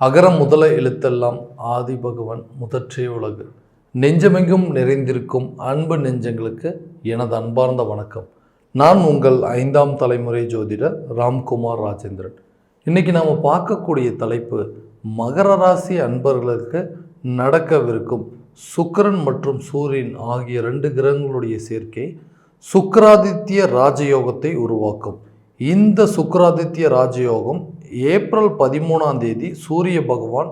அகர முதல எழுத்தெல்லாம் ஆதி பகவன் முதற்றே உலகு. நெஞ்சமெங்கும் நிறைந்திருக்கும் அன்பு நெஞ்சங்களுக்கு எனது அன்பார்ந்த வணக்கம். நான் உங்கள் ஐந்தாம் தலைமுறை ஜோதிடர் ராம்குமார் ராஜேந்திரன். இன்னைக்கு நாம் பார்க்கக்கூடிய தலைப்பு மகர ராசி அன்பர்களுக்கு நடக்கவிருக்கும் சுக்கரன் மற்றும் சூரியன் ஆகிய ரெண்டு கிரகங்களுடைய சேர்க்கை சுக்கராதித்ய ராஜயோகத்தை உருவாக்கும். இந்த சுக்கராதித்ய ராஜயோகம் ஏப்ரல் பதிமூணாம் தேதி சூரிய பகவான்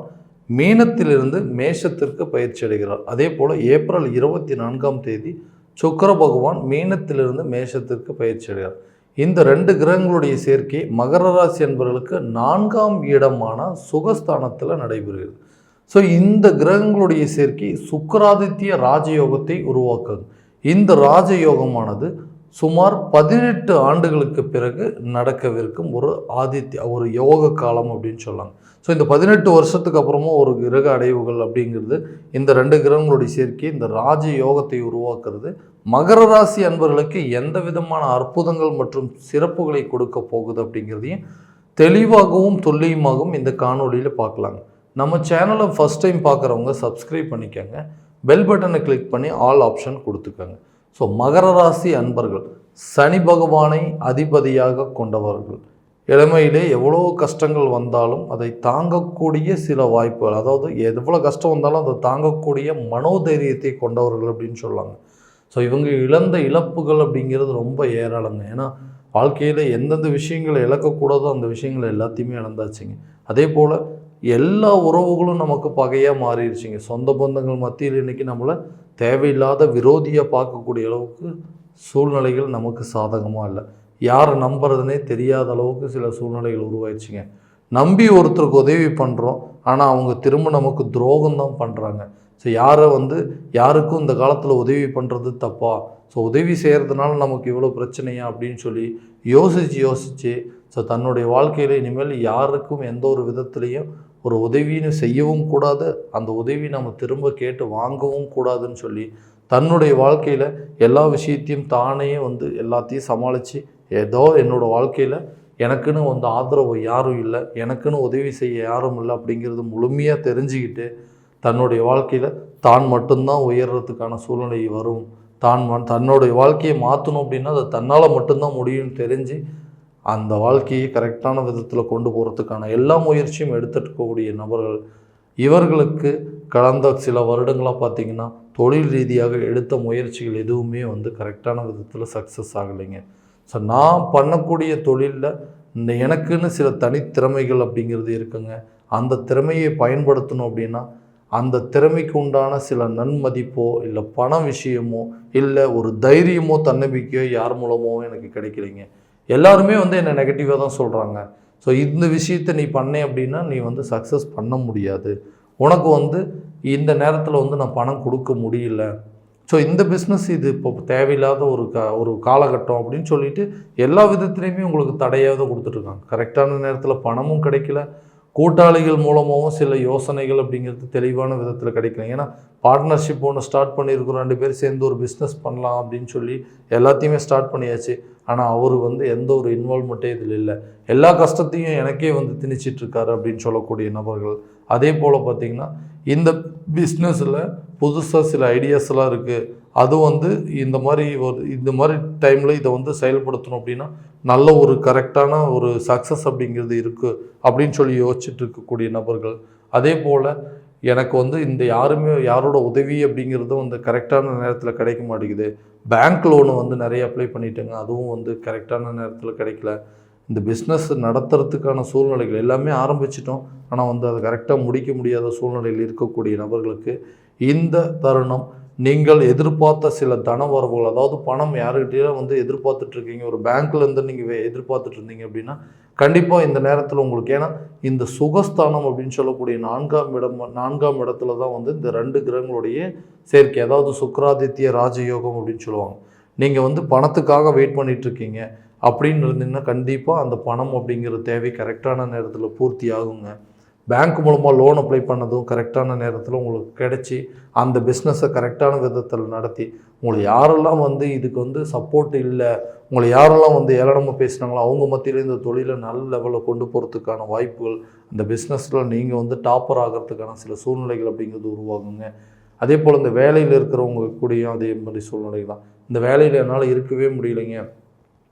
மீனத்திலிருந்து மேஷத்திற்கு பயிற்சி அடைகிறார். அதே போல் ஏப்ரல் இருபத்தி நான்காம் தேதி சுக்கர பகவான் மீனத்திலிருந்து மேஷத்திற்கு பயிற்சி அடைகிறார். இந்த ரெண்டு கிரகங்களுடைய சேர்க்கை மகர ராசி என்பவர்களுக்கு நான்காம் இடமான சுகஸ்தானத்தில் நடைபெறுகிறது. ஸோ இந்த கிரகங்களுடைய சேர்க்கை சுக்கராதித்ய ராஜயோகத்தை உருவாக்குது. இந்த ராஜயோகமானது சுமார் பதினெட்டு ஆண்டுகளுக்கு பிறகு நடக்கவிருக்கும் ஒரு ஆதித்ய ஒரு யோக காலம் அப்படின்னு சொல்லலாம் ஸோ இந்த பதினெட்டு வருஷத்துக்கு அப்புறமும் ஒரு கிரக அடைவுகள் அப்படிங்கிறது இந்த ரெண்டு கிரகங்களுடைய சேர்க்கை இந்த ராஜ யோகத்தை உருவாக்குறது மகர ராசி அன்பர்களுக்கு எந்த விதமான அற்புதங்கள் மற்றும் சிறப்புகளை கொடுக்க போகுது அப்படிங்கிறதையும் தெளிவாகவும் துல்லியமாகவும் இந்த காணொலியில் பார்க்கலாங்க. நம்ம சேனலை ஃபஸ்ட் டைம் பார்க்குறவங்க சப்ஸ்கிரைப் பண்ணிக்கோங்க. பெல் பட்டனை கிளிக் பண்ணி ஆல் ஆப்ஷன் கொடுத்துக்கோங்க. ஸோ மகர ராசி அன்பர்கள் சனி பகவானை அதிபதியாக கொண்டவர்கள். இளமையிலே எவ்வளோ கஷ்டங்கள் வந்தாலும் அதை தாங்கக்கூடிய சில வாய்ப்புகள் அதாவது எவ்வளோ கஷ்டம் வந்தாலும் அதை தாங்கக்கூடிய மனோதைரியத்தை கொண்டவர்கள் அப்படின்னு சொல்லுவாங்க. ஸோ இவங்க இழந்த இழப்புகள் அப்படிங்கிறது ரொம்ப ஏராளங்க. ஏன்னா வாழ்க்கையில் எந்தெந்த விஷயங்களை இழக்கக்கூடாதோ அந்த விஷயங்களை எல்லாத்தையுமே இழந்தாச்சுங்க. அதே போல் எல்லா உறவுகளும் நமக்கு பகையாக மாறிடுச்சுங்க. சொந்த பந்தங்கள் மத்தியில் இன்றைக்கி நம்மளை தேவையில்லாத விரோதியாக பார்க்கக்கூடிய அளவுக்கு சூழ்நிலைகள் நமக்கு சாதகமாக இல்லை. யாரை நம்புறதுனே தெரியாத அளவுக்கு சில சூழ்நிலைகள் உருவாயிடுச்சுங்க. நம்பி ஒருத்தருக்கு உதவி பண்ணுறோம் ஆனால் அவங்க திரும்ப நமக்கு துரோகம் தான் பண்ணுறாங்க ஸோ யாரை வந்து யாருக்கும் இந்த காலத்தில் உதவி பண்ணுறது தப்பா? ஸோ உதவி செய்கிறதுனால நமக்கு இவ்வளோ பிரச்சனையா? அப்படின்னு சொல்லி யோசித்து யோசித்து ஸோ தன்னுடைய வாழ்க்கையில் இனிமேல் யாருக்கும் எந்த ஒரு விதத்துலேயும் ஒரு உதவின்னு செய்யவும் கூடாது அந்த உதவி நம்ம திரும்ப கேட்டு வாங்கவும் கூடாதுன்னு சொல்லி தன்னுடைய வாழ்க்கையில் எல்லா விஷயத்தையும் தானே வந்து எல்லாத்தையும் சமாளித்து ஏதோ என்னோடய வாழ்க்கையில் எனக்குன்னு வந்து ஆதரவு யாரும் இல்லை எனக்குன்னு உதவி செய்ய யாரும் இல்லை அப்படிங்கிறது முழுமையாக தெரிஞ்சுக்கிட்டு தன்னுடைய வாழ்க்கையில் தான் மட்டும்தான் உயர்றதுக்கான சூழ்நிலை வரும். தான் தன்னுடைய வாழ்க்கையை மாற்றணும் அப்படின்னா அது தன்னால் மட்டும்தான் முடியும்னு தெரிஞ்சு அந்த வாழ்க்கையை கரெக்டான விதத்தில் கொண்டு போகிறதுக்கான எல்லா முயற்சியும் எடுத்துக்கக்கூடிய நபர்கள் இவர்களுக்கு கடந்த சில வருடங்களாக பார்த்தீங்கன்னா தொழில் ரீதியாக எடுத்த முயற்சிகள் எதுவுமே வந்து கரெக்டான விதத்தில் சக்ஸஸ் ஆகலைங்க. ஸோ நான் பண்ணக்கூடிய தொழிலில் இந்த எனக்குன்னு சில தனித்திறமைகள் அப்படிங்கிறது இருக்குங்க. அந்த திறமையை பயன்படுத்தணும் அப்படின்னா அந்த திறமைக்கு உண்டான சில நன்மதிப்போ இல்லை பண விஷயமோ இல்லை ஒரு தைரியமோ தன்னம்பிக்கையோ யார் மூலமோ எனக்கு கிடைக்கலைங்க. எல்லாருமே வந்து என்னை நெகட்டிவாக தான் சொல்கிறாங்க ஸோ இந்த விஷயத்தை நீ பண்ணே அப்படின்னா நீ வந்து சக்ஸஸ் பண்ண முடியாது. உனக்கு வந்து இந்த நேரத்தில் வந்து நான் பணம் கொடுக்க முடியல. ஸோ இந்த பிஸ்னஸ் இது இப்போ தேவையில்லாத ஒரு க ஒரு காலகட்டம் அப்படின்னு சொல்லிட்டு எல்லா விதத்துலேயுமே உங்களுக்கு தடையாவது கொடுத்துட்ருக்காங்க கரெக்டான நேரத்தில் பணமும் கிடைக்கல. கூட்டாளிகள் மூலமாகவும் சில யோசனைகள் அப்படிங்கிறது தெளிவான விதத்தில் கிடைக்கல ஏன்னா பார்ட்னர்ஷிப் ஒன்று ஸ்டார்ட் பண்ணியிருக்கிறோம் ரெண்டு பேர் சேர்ந்து ஒரு பிஸ்னஸ் பண்ணலாம் அப்படின்னு சொல்லி எல்லாத்தையுமே ஸ்டார்ட் பண்ணியாச்சு. ஆனால் அவர் வந்து எந்த ஒரு இன்வால்மெண்ட்டே இதில் இல்லை. எல்லா கஷ்டத்தையும் எனக்கே வந்து திணிச்சிட்ருக்காரு அப்படின்னு சொல்லக்கூடிய நபர்கள். அதே போல் பார்த்திங்கன்னா இந்த பிஸ்னஸில் புதுசாக சில ஐடியாஸ்லாம் இருக்குது அது வந்து இந்த மாதிரி ஒரு இந்த மாதிரி டைமில் இதை வந்து செயல்படுத்தணும் அப்படின்னா நல்ல ஒரு கரெக்டான ஒரு சக்ஸஸ் அப்படிங்கிறது இருக்குது அப்படின்னு சொல்லி யோசிச்சுட்டு இருக்கக்கூடிய நபர்கள். அதே போல் எனக்கு வந்து இந்த யாருமே யாரோட உதவி அப்படிங்கிறது வந்து கரெக்டான நேரத்தில் கிடைக்க மாட்டேங்குது. பேங்க் லோனு வந்து நிறைய அப்ளை பண்ணிட்டேங்க. அதுவும் வந்து கரெக்டான நேரத்தில் கிடைக்கல. இந்த பிஸ்னஸ் நடத்துறதுக்கான சூழ்நிலைகள் எல்லாமே ஆரம்பிச்சிட்டோம். ஆனால் வந்து அதை கரெக்டாக முடிக்க முடியாத சூழ்நிலையில் இருக்கக்கூடிய நபர்களுக்கு இந்த தருணம் நீங்கள் எதிர்பார்த்த சில தன வரவுகள் அதாவது பணம் யாருக்கிட்டே வந்து எதிர்பார்த்துட்ருக்கீங்க ஒரு பேங்க்லேருந்து நீங்கள் எதிர்பார்த்துட்டு இருந்தீங்க அப்படின்னா கண்டிப்பாக இந்த நேரத்தில் உங்களுக்கு ஏன்னா இந்த சுகஸ்தானம் அப்படின்னு சொல்லக்கூடிய நான்காம் இடம் நான்காம் இடத்துல தான் வந்து இந்த ரெண்டு கிரகங்களுடைய சேர்க்கை அதாவது சுக்கராதித்ய ராஜயோகம் அப்படின்னு சொல்லுவாங்க. நீங்கள் வந்து பணத்துக்காக வெயிட் பண்ணிகிட்ருக்கீங்க அப்படின்னு இருந்தீங்கன்னா கண்டிப்பாக அந்த பணம் அப்படிங்கிற தேவை கரெக்டான நேரத்தில் பூர்த்தி ஆகுங்க. பேங்க் மூலமாக லோன் அப்ளை பண்ணதும் கரெக்டான நேரத்தில் உங்களுக்கு கிடைச்சி அந்த பிஸ்னஸை கரெக்டான விதத்தில் நடத்தி உங்களை யாரெல்லாம் வந்து இதுக்கு வந்து சப்போர்ட் இல்லை உங்களை யாரெல்லாம் வந்து ஏளனமாக பேசுனாங்களோ அவங்க மத்தியில் இந்த தொழிலை நல்ல லெவலில் கொண்டு போகிறதுக்கான வாய்ப்புகள் அந்த பிஸ்னஸில் நீங்கள் வந்து டாப்பர் ஆகிறதுக்கான சில சூழ்நிலைகள் அப்படிங்கிறது உருவாகுங்க. அதே போல் இந்த வேலையில் இருக்கிறவங்க கூடயும் அதே மாதிரி சூழ்நிலை தான். இந்த வேலையில் என்னால் இருக்கவே முடியலைங்க.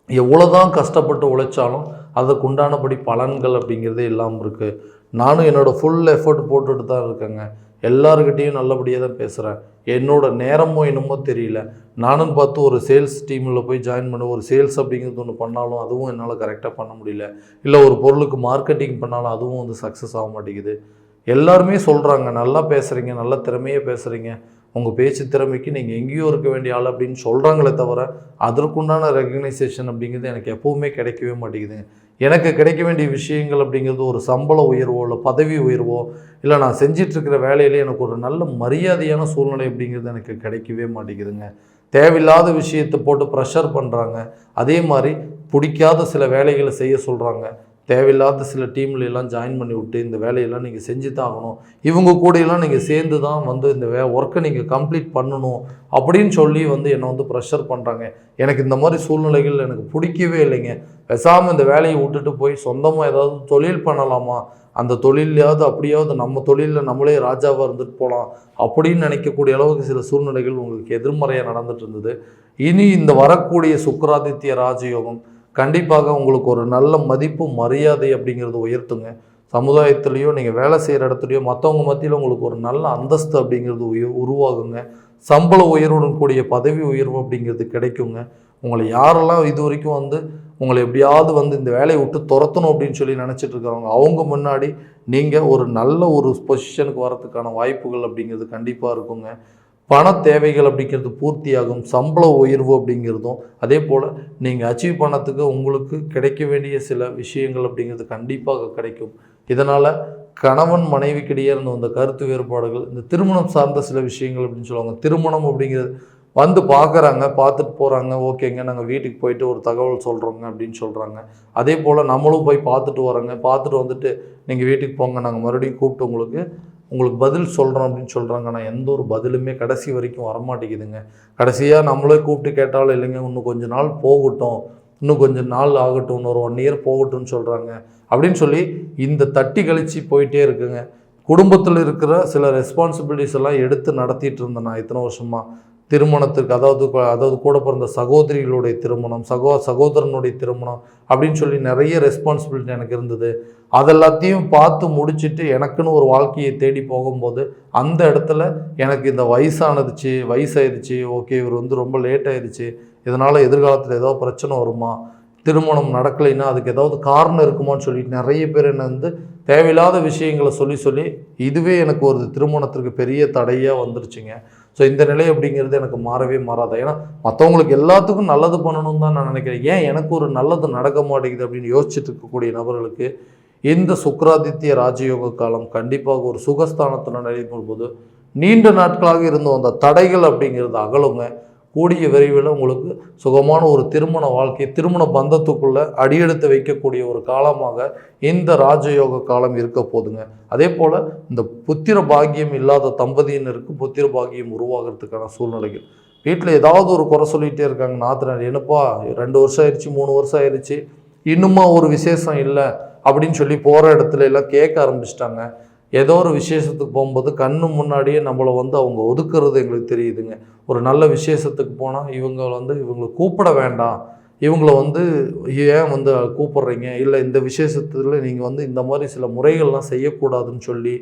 எவ்வளோ தான் கஷ்டப்பட்டு உழைச்சாலும் அதுக்கு உண்டானபடி பலன்கள் அப்படிங்கிறதே இல்லாமல் இருக்குது நானும் என்னோடய ஃபுல் எஃபர்ட் போட்டுட்டு தான் இருக்கேங்க. எல்லாருக்கிட்டேயும் நல்லபடியாக தான் பேசுகிறேன் என்னோடய நேரமோ என்னமோ தெரியல. நானும் பார்த்து ஒரு சேல்ஸ் டீமில் போய் ஜாயின் பண்ண ஒரு சேல்ஸ் அப்படிங்கிறது ஒன்று பண்ணாலும் அதுவும் என்னால் கரெக்டாக பண்ண முடியல. இல்லை ஒரு பொருளுக்கு மார்க்கெட்டிங் பண்ணாலும் அதுவும் வந்து சக்ஸஸ் ஆக மாட்டேங்குது. எல்லாருமே சொல்கிறாங்க நல்லா பேசுகிறீங்க நல்லா திறமையாக பேசுகிறீங்க உங்கள் பேச்சு திறமைக்கு நீங்கள் எங்கேயோ இருக்க வேண்டிய ஆள் அப்படின்னு சொல்கிறாங்களே தவிர அதற்குண்டான ரெகக்னைசேஷன் அப்படிங்கிறது எனக்கு எப்போவுமே கிடைக்கவே மாட்டேங்குதுங்க எனக்கு கிடைக்க வேண்டிய விஷயங்கள் அப்படிங்கிறது ஒரு சம்பள உயர்வோ இல்லை பதவி உயர்வோ இல்லை நான் செஞ்சிட்ருக்கிற வேலையிலே எனக்கு ஒரு நல்ல மரியாதையான சூழ்நிலை அப்படிங்கிறது எனக்கு கிடைக்கவே மாட்டேங்குதுங்க. தேவையில்லாத விஷயத்தை போட்டு ப்ரெஷர் பண்ணுறாங்க அதே மாதிரி பிடிக்காத சில வேலைகளை செய்ய சொல்கிறாங்க தேவையில்லாத சில டீம்ல எல்லாம் ஜாயின் பண்ணி விட்டு இந்த வேலையெல்லாம் நீங்கள் செஞ்சு தான் ஆகணும் இவங்க கூடயெல்லாம் நீங்கள் சேர்ந்து தான் வந்து இந்த வே ஒர்க்கை நீங்கள் கம்ப்ளீட் பண்ணணும் அப்படின்னு சொல்லி வந்து என்னை வந்து ப்ரெஷர் பண்ணுறாங்க எனக்கு இந்த மாதிரி சூழ்நிலைகள் எனக்கு பிடிக்கவே இல்லைங்க. பேசாமல் இந்த வேலையை விட்டுட்டு போய் சொந்தமாக ஏதாவது தொழில் பண்ணலாமா? அந்த தொழிலையாவது அப்படியாவது நம்ம தொழிலில் நம்மளே ராஜாவாக இருந்துட்டு போகலாம் அப்படின்னு நினைக்கக்கூடிய அளவுக்கு சில சூழ்நிலைகள் உங்களுக்கு எதிர்மறையாக நடந்துட்டு இருந்தது. இனி இந்த வரக்கூடிய சுக்கராதித்ய ராஜயோகம் கண்டிப்பாக உங்களுக்கு ஒரு நல்ல மதிப்பு மரியாதை அப்படிங்கிறது உயர்த்துங்க. சமுதாயத்துலேயோ நீங்கள் வேலை செய்கிற இடத்துலையோ மற்றவங்க மத்தியில் உங்களுக்கு ஒரு நல்ல அந்தஸ்து அப்படிங்கிறது உய உருவாகுங்க. சம்பள உயர்வுடன் கூடிய பதவி உயர்வு அப்படிங்கிறது கிடைக்குங்க. உங்களை யாரெல்லாம் இது வரைக்கும் வந்து உங்களை எப்படியாவது வந்து இந்த வேலையை விட்டு துரத்தணும் அப்படின்னு சொல்லி நினச்சிட்டு இருக்கிறவங்க அவங்க முன்னாடி நீங்கள் ஒரு நல்ல ஒரு பொசிஷனுக்கு வரத்துக்கான வாய்ப்புகள் அப்படிங்கிறது கண்டிப்பாக இருக்குங்க. பண தேவைகள் அப்படிங்கிறது பூர்த்தியாகும் சம்பள உயர்வு அப்படிங்கிறதும் அதே போல் நீங்கள் அச்சீவ் பண்ணத்துக்கு உங்களுக்கு கிடைக்க வேண்டிய சில விஷயங்கள் அப்படிங்கிறது கண்டிப்பாக கிடைக்கும். இதனால் கணவன் மனைவிக்கிடையே இருந்த அந்த கருத்து வேறுபாடுகள் இந்த திருமணம் சார்ந்த சில விஷயங்கள் அப்படின்னு சொல்லுவாங்க. திருமணம் அப்படிங்கிறது வந்து பார்க்குறாங்க பார்த்துட்டு போகிறாங்க ஓகேங்க நாங்கள் வீட்டுக்கு போயிட்டு ஒரு தகவல் சொல்கிறோங்க அப்படின்னு சொல்கிறாங்க அதே போல் நம்மளும் போய் பார்த்துட்டு வரோங்க பார்த்துட்டு வந்துட்டு நீங்கள் வீட்டுக்கு போங்க நாங்கள் மறுபடியும் கூப்பிட்டு உங்களுக்கு உங்களுக்கு பதில் சொல்கிறோம் அப்படின்னு சொல்கிறாங்க ஆனால் எந்த ஒரு பதிலுமே கடைசி வரைக்கும் வரமாட்டேங்குதுங்க. கடைசியாக நம்மளே கூப்பிட்டு கேட்டாலும் இல்லைங்க இன்னும் கொஞ்ச நாள் போகட்டும். இன்னும் கொஞ்சம் நாள் ஆகட்டும். இன்னொரு ஒன் இயர் போகட்டும்னு சொல்கிறாங்க அப்படின்னு சொல்லி இந்த தட்டி கழிச்சு போயிட்டே இருக்குங்க. குடும்பத்தில் இருக்கிற சில ரெஸ்பான்சிபிலிட்டிஸ் எல்லாம் எடுத்து நடத்திட்டு இருந்தேன் நான் இத்தனை வருஷமாக திருமணத்திற்கு அதாவது அதாவது கூட பிறந்த சகோதரிகளுடைய திருமணம் சகோ சகோதரனுடைய திருமணம் அப்படின்னு சொல்லி நிறைய ரெஸ்பான்சிபிலிட்டி எனக்கு இருந்தது. அதெல்லாத்தையும் பார்த்து முடிச்சுட்டு எனக்குன்னு ஒரு வாழ்க்கையை தேடி போகும்போது அந்த இடத்துல எனக்கு இந்த வயசானதுச்சு வயசாயிருச்சு ஓகே இவர் வந்து ரொம்ப லேட் ஆயிடுச்சு இதனால் எதிர்காலத்தில் ஏதாவது பிரச்சனை வருமா திருமணம் நடக்கலைன்னா அதுக்கு ஏதாவது காரணம் இருக்குமான்னு சொல்லி நிறைய பேர் என்ன வந்து தேவையில்லாத விஷயங்களை சொல்லி சொல்லி இதுவே எனக்கு ஒரு திருமணத்திற்கு பெரிய தடையாக வந்துருச்சுங்க. ஸோ இந்த நிலை அப்படிங்கிறது எனக்கு மாறவே மாறாது. ஏன்னா மற்றவங்களுக்கு எல்லாத்துக்கும் நல்லது பண்ணணும்னு தான் நான் நினைக்கிறேன். ஏன் எனக்கு ஒரு நல்லது நடக்க மாட்டேங்குது அப்படின்னு யோசிச்சுட்டு இருக்கக்கூடிய நபர்களுக்கு இந்த சுக்ராதித்ய ராஜயோக காலம் கண்டிப்பாக ஒரு சுகஸ்தானத்தில் நடைபெறும் போது நீண்ட நாட்களாக இருந்து வந்த தடைகள் அப்படிங்கிறது அகலுங்க. கூடிய விரைவில் உங்களுக்கு சுகமான ஒரு திருமண வாழ்க்கை திருமண பந்தத்துக்குள்ளே அடியெடுத்து வைக்கக்கூடிய ஒரு காலமாக இந்த ராஜயோக காலம் இருக்க போதுங்க. அதே போல் இந்த புத்திர பாக்கியம் இல்லாத தம்பதியினருக்கு புத்திர பாக்கியம் உருவாகிறதுக்கான சூழ்நிலைகள். வீட்டில் ஏதாவது ஒரு குறை சொல்லிகிட்டே இருக்காங்க. நாத்தினார் என்னப்பா ரெண்டு வருஷம் ஆயிடுச்சு மூணு வருஷம் ஆயிடுச்சு. இன்னுமா ஒரு விசேஷம் இல்லை? அப்படின்னு சொல்லி போகிற இடத்துல எல்லாம் கேட்க ஆரம்பிச்சிட்டாங்க. ஏதோ ஒரு விசேஷத்துக்கு போகும்போது கண்ணு முன்னாடியே நம்மளை வந்து அவங்க ஒதுக்குறது எங்களுக்கு தெரியுதுங்க. ஒரு நல்ல விசேஷத்துக்கு போனால் இவங்க வந்து இவங்களை கூப்பிட வேண்டாம். இவங்கள வந்து ஏன் வந்து கூப்பிட்றீங்க? இல்லை இந்த விசேஷத்தில் நீங்கள் வந்து இந்த மாதிரி சில முறைகள்லாம் செய்யக்கூடாதுன்னு சொல்லி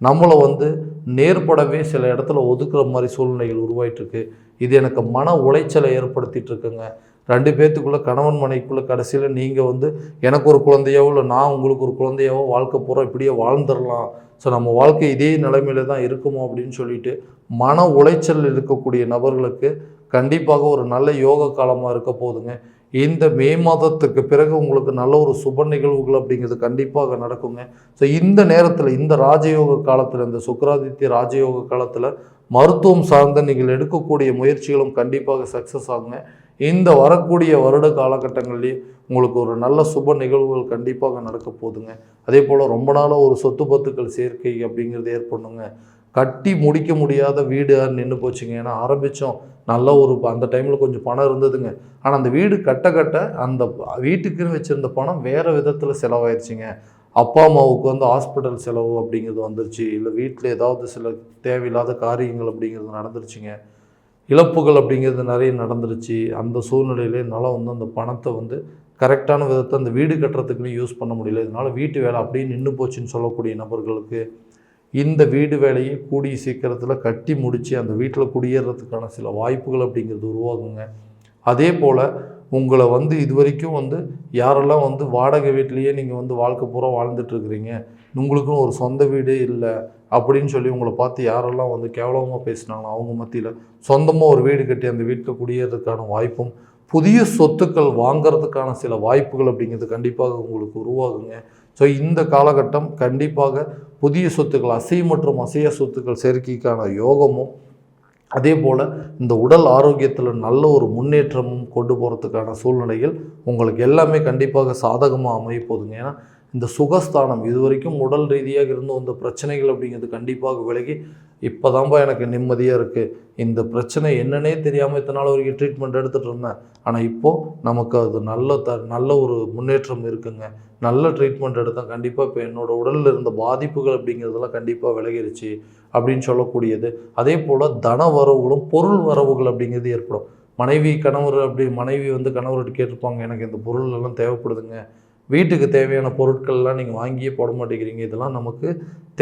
நம்மளை வந்து நேர்படவே சில இடத்துல ஒதுக்குற மாதிரி சூழ்நிலைகள் உருவாயிட்டுருக்கு இது எனக்கு மன உளைச்சலை ஏற்படுத்திகிட்ருக்குங்க ரெண்டு பேர்த்துக்குள்ளே கணவன் மனைக்குள்ளே கடைசியில் நீங்கள் வந்து எனக்கு ஒரு குழந்தையாவோ இல்லை நான் உங்களுக்கு ஒரு குழந்தையாவோ வாழ்க்கை பூரா இப்படியே வாழ்ந்துடலாம். ஸோ நம்ம வாழ்க்கை இதே நிலைமையில தான் இருக்குமோ அப்படின்னு சொல்லிட்டு மன உளைச்சல் இருக்கக்கூடிய நபர்களுக்கு கண்டிப்பாக ஒரு நல்ல யோக காலமாக இருக்க போதுங்க. இந்த மே மாதத்துக்கு பிறகு உங்களுக்கு நல்ல ஒரு சுப நிகழ்வுகள் அப்படிங்கிறது கண்டிப்பாக நடக்குங்க. ஸோ இந்த நேரத்தில் இந்த ராஜயோக காலத்தில் இந்த சுக்கராதித்ய ராஜயோக காலத்தில் மருத்துவம் சார்ந்த நீங்கள் எடுக்கக்கூடிய முயற்சிகளும் கண்டிப்பாக சக்ஸஸ் ஆகுங்க. இந்த வரக்கூடிய வருட காலகட்டங்கள்லேயே உங்களுக்கு ஒரு நல்ல சுப நிகழ்வுகள் கண்டிப்பாக நடக்க போகுதுங்க அதே போல் ரொம்ப நாளாக ஒரு சொத்து பத்துக்கள் சேர்க்கை அப்படிங்கிறது ஏற்படணுங்க. கட்டி முடிக்க முடியாத வீடு நின்று போச்சுங்க. ஏன்னா ஆரம்பித்தோம் நல்ல ஒரு அந்த டைமில் கொஞ்சம் பணம் இருந்ததுங்க. ஆனால் அந்த வீடு கட்ட கட்ட அந்த வீட்டுக்குன்னு வச்சுருந்த பணம் வேறு விதத்தில் செலவாயிருச்சுங்க. அப்பா அம்மாவுக்கு வந்து ஹாஸ்பிட்டல் செலவு அப்படிங்கிறது வந்துருச்சு. இல்லை வீட்டில் ஏதாவது சில தேவையில்லாத காரியங்கள் அப்படிங்கிறது நடந்துருச்சுங்க. இழப்புகள் அப்படிங்கிறது நிறைய நடந்துருச்சு. அந்த சூழ்நிலையிலே என்னால் வந்து அந்த பணத்தை வந்து கரெக்டான விதத்தை அந்த வீடு கட்டுறதுக்குன்னு யூஸ் பண்ண முடியல. இதனால் வீட்டு வேலை அப்படியே நின்று போச்சுன்னு சொல்லக்கூடிய நபர்களுக்கு இந்த வீடு வேலையை கூடிய சீக்கிரத்தில் கட்டி முடித்து அந்த வீட்டில் குடியேறதுக்கான சில வாய்ப்புகள் அப்படிங்கிறது உருவாகுங்க. அதே போல் உங்களை வந்து இது வரைக்கும் வந்து யாரெல்லாம் வந்து வாடகை வீட்லேயே நீங்கள் வந்து வாழ்க்கை பூரா வாழ்ந்துட்டுருக்குறீங்க உங்களுக்குன்னு ஒரு சொந்த வீடு இல்லை அப்படின்னு சொல்லி உங்களை பார்த்து யாரெல்லாம் வந்து கேவலமாக பேசினாங்களோ அவங்க மத்தியில் சொந்தமாக ஒரு வீடு கட்டி அந்த வீட்டில் குடியேறதுக்கான வாய்ப்பும் புதிய சொத்துக்கள் வாங்கிறதுக்கான சில வாய்ப்புகள் அப்படிங்கிறது கண்டிப்பாக உங்களுக்கு உருவாகுங்க. ஸோ இந்த காலகட்டம் கண்டிப்பாக புதிய சொத்துக்கள் அசை மற்றும் அசைய சொத்துக்கள் சேர்க்கைக்கான யோகமும் அதே போல் இந்த உடல் ஆரோக்கியத்தில் நல்ல ஒரு முன்னேற்றமும் கொண்டு போகிறதுக்கான சூழ்நிலைகள் உங்களுக்கு எல்லாமே கண்டிப்பாக சாதகமாக அமைய போதுங்க ஏன்னா இந்த சுகஸ்தானம் இது வரைக்கும் உடல் ரீதியாக இருந்து வந்த பிரச்சனைகள் அப்படிங்கிறது கண்டிப்பாக விலகி இப்போ தான்ப்பா எனக்கு நிம்மதியாக இருக்குது இந்த பிரச்சனை என்னன்னே தெரியாமல் இத்தனை நாள் வரைக்கும் ட்ரீட்மெண்ட் எடுத்துகிட்டு இருந்தேன். ஆனால் இப்போது நமக்கு அது நல்ல த நல்ல ஒரு முன்னேற்றம் இருக்குங்க. நல்ல ட்ரீட்மெண்ட் எடுத்தால் கண்டிப்பாக இப்போ என்னோடய உடலில் இருந்த பாதிப்புகள் அப்படிங்கிறதெல்லாம் கண்டிப்பாக விலகிருச்சு அப்படின்னு சொல்லக்கூடியது. அதே போல் தன வரவுகளும் பொருள் வரவுகள் அப்படிங்கிறது ஏற்படும். மனைவி கணவர் அப்படி மனைவி வந்து கணவர்கிட்ட கேட்டிருப்பாங்க எனக்கு இந்த பொருள் எல்லாம் தேவைப்படுதுங்க. வீட்டுக்கு தேவையான பொருட்கள்லாம் நீங்கள் வாங்கியே போட மாட்டேங்கிறீங்க. இதெல்லாம் நமக்கு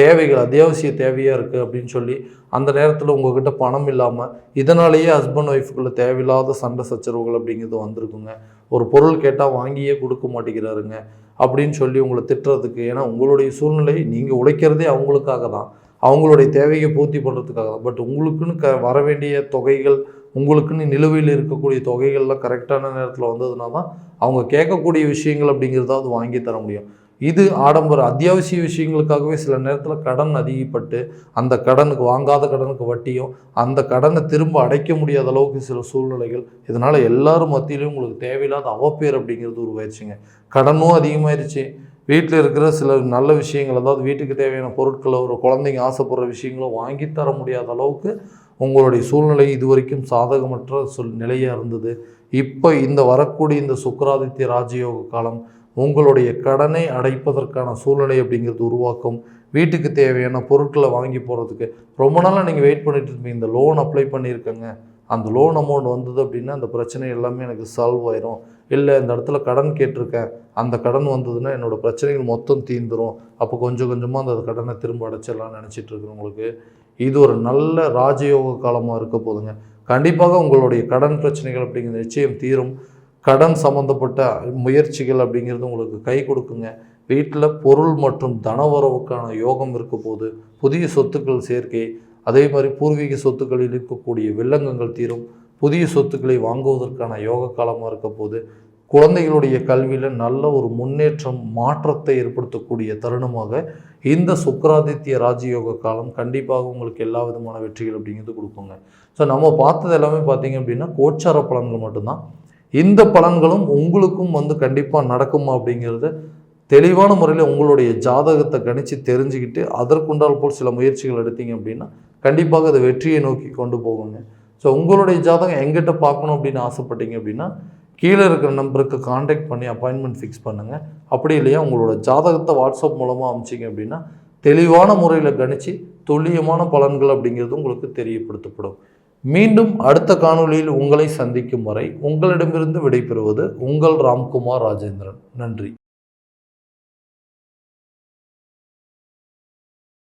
தேவைகள் அத்தியாவசிய தேவையாக இருக்குது அப்படின்னு சொல்லி அந்த நேரத்தில் உங்கள்கிட்ட பணம் இல்லாமல் இதனாலேயே ஹஸ்பண்ட் ஒய்ஃபுக்குள்ள தேவையில்லாத சண்டை சச்சரவுகள் அப்படிங்கிறது வந்திருக்குங்க. ஒரு பொருள் கேட்டால் வாங்கியே கொடுக்க மாட்டேங்கிறாருங்க அப்படின்னு சொல்லி உங்களை திட்டுறதுக்கு ஏன்னா உங்களுடைய சூழ்நிலை நீங்கள் உழைக்கிறதே அவங்களுக்காக தான் அவங்களுடைய தேவையை பூர்த்தி பண்ணுறதுக்காக தான் பட் உங்களுக்குன்னு க வர வேண்டிய தொகைகள் உங்களுக்குன்னு நிலுவையில் இருக்கக்கூடிய தொகைகள்லாம் கரெக்டான நேரத்தில் வந்ததுனா தான் அவங்க கேட்கக்கூடிய விஷயங்கள் அப்படிங்கிறதாவது வாங்கி தர முடியும். இது ஆடம்பர அத்தியாவசிய விஷயங்களுக்காகவே சில நேரத்தில் கடன் அதிகப்பட்டு அந்த கடனுக்கு வாங்காத கடனுக்கு வட்டியும் அந்த கடனை திரும்ப அடைக்க முடியாத அளவுக்கு சில சூழ்நிலைகள். இதனால் எல்லாரும் மத்தியிலையும் உங்களுக்கு தேவையில்லாத அவப்பேர் அப்படிங்கிறது உருவாயிடுச்சுங்க. கடனும் அதிகமாயிருச்சு. வீட்டில் இருக்கிற சில நல்ல விஷயங்கள் அதாவது வீட்டுக்கு தேவையான பொருட்களை ஒரு குழந்தைங்க ஆசைப்படுற விஷயங்களும் வாங்கி தர முடியாத அளவுக்கு உங்களுடைய சூழ்நிலை இது வரைக்கும் சாதகமற்ற சொல் நிலையாக இருந்தது. இப்போ இந்த வரக்கூடிய இந்த சுக்கராதித்ய ராஜயோக காலம் உங்களுடைய கடனை அடைப்பதற்கான சூழ்நிலை அப்படிங்கிறது உருவாக்கும். வீட்டுக்கு தேவையான பொருட்களை வாங்கி போகிறதுக்கு ரொம்ப நாளாக நீங்கள் வெயிட் பண்ணிட்டு இருப்பீங்க இந்த லோன் அப்ளை பண்ணியிருக்கேங்க. அந்த லோன் அமௌண்ட் வந்தது அப்படின்னா அந்த பிரச்சனை எல்லாமே எனக்கு சால்வ் ஆயிரும். இல்லை இந்த இடத்துல கடன் கேட்டிருக்கேன். அந்த கடன் வந்ததுன்னா என்னோடய பிரச்சனைகள் மொத்தம் தீந்துடும் அப்போ கொஞ்சம் கொஞ்சமாக அந்த கடனை திரும்ப அடைச்சிடலாம்னு நினச்சிட்டு இருக்கிறவங்களுக்கு இது ஒரு நல்ல ராஜயோக காலமாக இருக்க போதுங்க. கண்டிப்பாக உங்களுடைய கடன் பிரச்சனைகள் அப்படிங்கிற நிச்சயம் தீரும். கடன் சம்மந்தப்பட்ட முயற்சிகள் அப்படிங்கிறது உங்களுக்கு கை கொடுக்குங்க. வீட்டில் பொருள் மற்றும் தனவரவுக்கான யோகம் இருக்க போது புதிய சொத்துக்கள் சேர்க்கை அதே மாதிரி பூர்வீக சொத்துக்களில் இருக்கக்கூடிய வில்லங்கங்கள் தீரும். புதிய சொத்துக்களை வாங்குவதற்கான யோக காலமாக இருக்க போது குழந்தைகளுடைய கல்வியில் நல்ல ஒரு முன்னேற்றம் மாற்றத்தை ஏற்படுத்தக்கூடிய தருணமாக இந்த சுக்கராதித்ய ராஜயோக காலம் கண்டிப்பாக உங்களுக்கு எல்லா விதமான வெற்றிகள் அப்படிங்கிறது கொடுக்குங்க. ஸோ நம்ம பார்த்தது எல்லாமே பார்த்தீங்க அப்படின்னா கோச்சார பலன்கள் மட்டும்தான். இந்த பலன்களும் உங்களுக்கும் வந்து கண்டிப்பாக நடக்குமா அப்படிங்கிறத தெளிவான முறையில் உங்களுடைய ஜாதகத்தை கணித்து தெரிஞ்சுக்கிட்டு அதற்குண்டால் போல் சில முயற்சிகள் எடுத்தீங்க அப்படின்னா கண்டிப்பாக அது வெற்றியை நோக்கி கொண்டு போகுங்க. ஸோ உங்களுடைய ஜாதகம் எங்கிட்ட பார்க்கணும் அப்படின்னு ஆசைப்பட்டீங்க அப்படின்னா கீழே இருக்கிற நம்பருக்கு காண்டாக்ட் பண்ணி அப்பாயின்மெண்ட் ஃபிக்ஸ் பண்ணுங்கள் அப்படி இல்லையா உங்களோட ஜாதகத்தை வாட்ஸ்அப் மூலமாக அமிச்சிங்க அப்படின்னா தெளிவான முறையில் கணித்து துல்லியமான பலன்கள் அப்படிங்கிறது உங்களுக்கு தெரியப்படுத்தப்படும். மீண்டும் அடுத்த காணொலியில் உங்களை சந்திக்கும் வரை உங்களிடமிருந்து விடைபெறுவது உங்கள் ராம்குமார் ராஜேந்திரன். நன்றி.